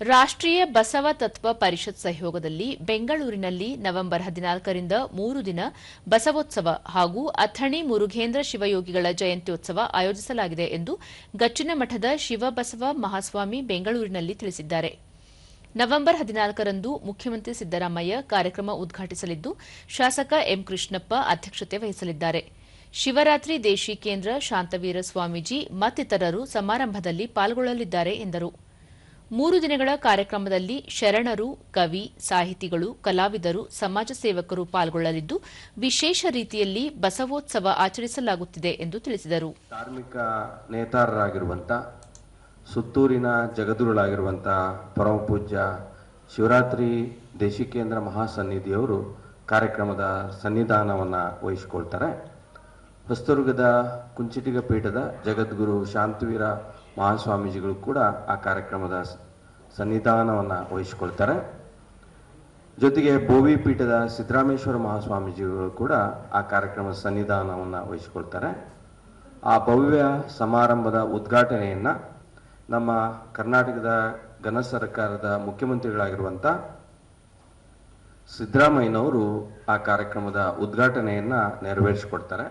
ರಾಷ್ಟ್ರೀಯ ಬಸವ ತತ್ವ ಪರಿಷತ್ ಸಹಯೋಗದಲ್ಲಿ ಬೆಂಗಳೂರಿನಲ್ಲಿ ನವೆಂಬರ್ ಹದಿನಾಲ್ಕರಿಂದ ಮೂರು ದಿನ ಬಸವೋತ್ಸವ ಹಾಗೂ ಅಥಣಿ ಮುರುಘೇಂದ್ರ ಶಿವಯೋಗಿಗಳ ಜಯಂತ್ಯೋತ್ಸವ ಆಯೋಜಿಸಲಾಗಿದೆ ಎಂದು ಗಚ್ಚಿನ ಮಠದ ಶಿವಬಸವ ಮಹಾಸ್ವಾಮಿ ಬೆಂಗಳೂರಿನಲ್ಲಿ ತಿಳಿಸಿದ್ದಾರೆ. ನವೆಂಬರ್ ಹದಿನಾಲ್ಕರಂದು ಮುಖ್ಯಮಂತ್ರಿ ಸಿದ್ದರಾಮಯ್ಯ ಕಾರ್ಯಕ್ರಮ ಉದ್ಘಾಟಿಸಲಿದ್ದು, ಶಾಸಕ ಎಂ ಕೃಷ್ಣಪ್ಪ ಅಧ್ಯಕ್ಷತೆ ವಹಿಸಲಿದ್ದಾರೆ. ಶಿವರಾತ್ರಿ ದೇಶಿಕೇಂದ್ರ ಶಾಂತವೀರ ಸ್ವಾಮೀಜಿ ಮತ್ತಿತರರು ಸಮಾರಂಭದಲ್ಲಿ ಪಾಲ್ಗೊಳ್ಳಲಿದ್ದಾರೆ ಎಂದರು. ಮೂರು ದಿನಗಳ ಕಾರ್ಯಕ್ರಮದಲ್ಲಿ ಶರಣರು, ಕವಿ, ಸಾಹಿತಿಗಳು, ಕಲಾವಿದರು, ಸಮಾಜ ಸೇವಕರು ಪಾಲ್ಗೊಳ್ಳಲಿದ್ದು ವಿಶೇಷ ರೀತಿಯಲ್ಲಿ ಬಸವೋತ್ಸವ ಆಚರಿಸಲಾಗುತ್ತಿದೆ ಎಂದು ತಿಳಿಸಿದರು. ಧಾರ್ಮಿಕ ನೇತಾರರಾಗಿರುವಂಥ ಸುತ್ತೂರಿನ ಜಗದುರುಳಾಗಿರುವಂಥ ಪರಮ ಪೂಜ್ಯ ಶಿವರಾತ್ರಿ ದೇಶಿಕೇಂದ್ರ ಮಹಾಸನ್ನಿಧಿಯವರು ಕಾರ್ಯಕ್ರಮದ ಸನ್ನಿಧಾನವನ್ನು ವಹಿಸಿಕೊಳ್ತಾರೆ. ಹೊಸದುರ್ಗದ ಕುಂಚಿಟಿಗ ಪೀಠದ ಜಗದ್ಗುರು ಶಾಂತವೀರ ಮಹಾಸ್ವಾಮೀಜಿಗಳು ಕೂಡ ಆ ಕಾರ್ಯಕ್ರಮದ ಸನ್ನಿಧಾನವನ್ನು ವಹಿಸಿಕೊಳ್ತಾರೆ. ಜೊತೆಗೆ ಭೋವಿ ಪೀಠದ ಸಿದ್ದರಾಮೇಶ್ವರ ಮಹಾಸ್ವಾಮೀಜಿಗಳು ಕೂಡ ಆ ಕಾರ್ಯಕ್ರಮದ ಸನ್ನಿಧಾನವನ್ನು ವಹಿಸಿಕೊಳ್ತಾರೆ. ಆ ಭವ್ಯ ಸಮಾರಂಭದ ಉದ್ಘಾಟನೆಯನ್ನು ನಮ್ಮ ಕರ್ನಾಟಕದ ಘನ ಸರ್ಕಾರದ ಮುಖ್ಯಮಂತ್ರಿಗಳಾಗಿರುವಂಥ ಸಿದ್ದರಾಮಯ್ಯನವರು ಆ ಕಾರ್ಯಕ್ರಮದ ಉದ್ಘಾಟನೆಯನ್ನು ನೆರವೇರಿಸಿಕೊಡ್ತಾರೆ.